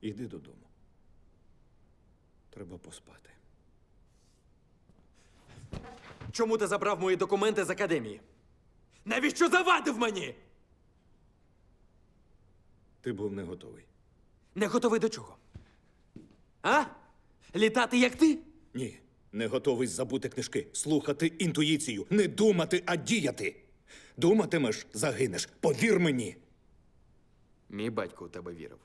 Іди додому. Треба поспати. Чому ти забрав мої документи з академії? Навіщо завадив мені? Ти був не готовий. Не готовий до чого? А? Літати як ти? Ні, не готовий забути книжки, слухати інтуїцію, не думати, а діяти. Думатимеш, загинеш. Повір мені. Мій батько у тебе вірив.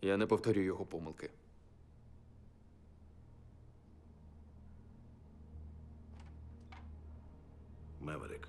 Я не повторю його помилки. Меверик.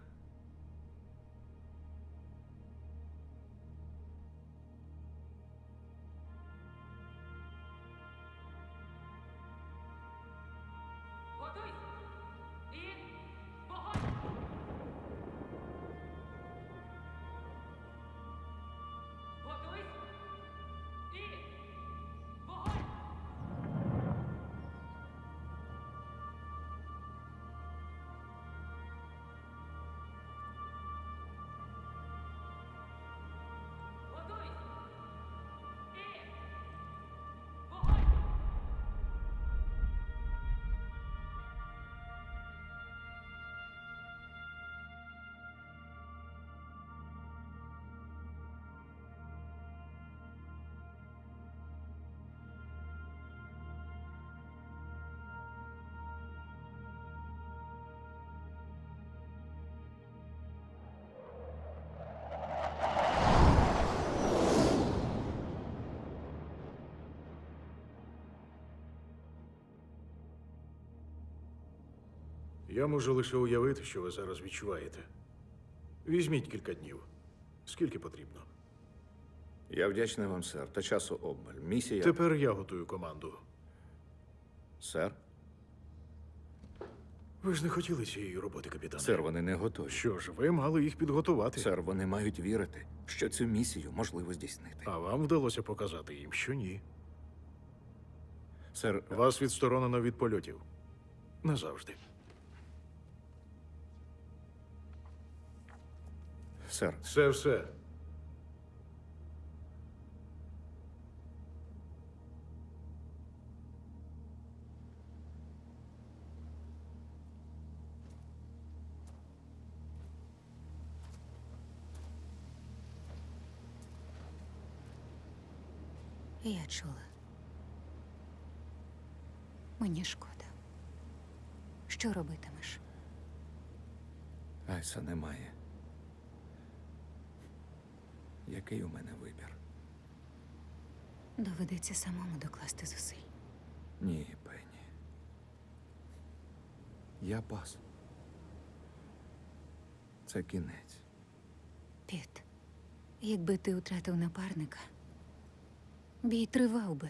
Я можу лише уявити, що ви зараз відчуваєте. Візьміть кілька днів. Скільки потрібно? Я вдячний вам, сер, та часу обмаль. Місія. Тепер я готую команду. Сер? Ви ж не хотіли цієї роботи, капітане. Сер, вони не готові. Що ж, ви мали їх підготувати. Сер, вони мають вірити, що цю місію можливо здійснити. А вам вдалося показати їм, що ні. Сер, Вас відсторонено від польотів. Назавжди. Сер, Це все. Я чула. Мені шкода. Що робитимеш? Айса немає. Який у мене вибір? Доведеться самому докласти зусиль. Ні, Пенні. Я пас. Це кінець. Піт, якби ти втратив напарника, бій тривав би,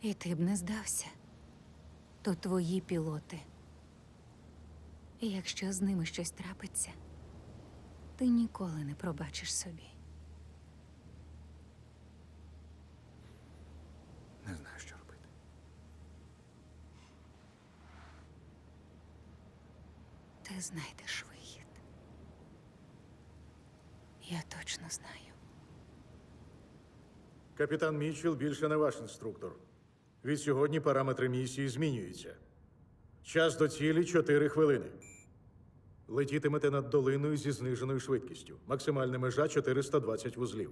і ти б не здався. То твої пілоти. І якщо з ними щось трапиться, ти ніколи не пробачиш собі. Не знаю, що робити. Ти знайдеш вихід. Я точно знаю. Капітан Мітчелл більше не ваш інструктор. Від сьогодні параметри місії змінюються. Час до цілі 4 хвилини. Летітимете над долиною зі зниженою швидкістю. Максимальна межа 420 вузлів.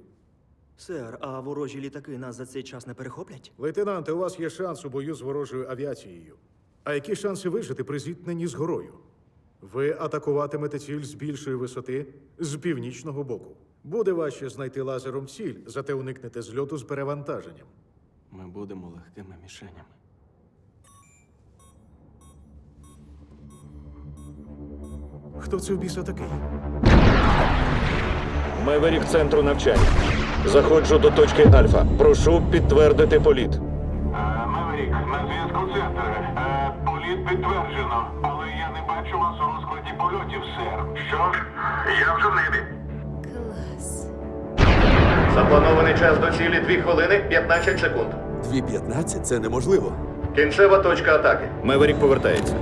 Сер, а ворожі літаки нас за цей час не перехоплять? Лейтенанте, у вас є шанс у бою з ворожою авіацією. А які шанси вижити при зіткненні з горою? Ви атакуватимете ціль з більшої висоти з північного боку. Буде важче знайти лазером ціль, зате уникнете зльоту з перевантаженням. Ми будемо легкими мішенями. Хто це в біса такий? Меверік центру навчання. Заходжу до точки Альфа. Прошу підтвердити політ. Меверік, на зв'язку центр. Е, політ підтверджено, але я не бачу вас у розкладі польотів, сер. Що ж, я вже в небі. Клас. Запланований час до цілі 2 хвилини 15 секунд. 2.15 – це неможливо. Кінцева точка атаки. Меверік повертається.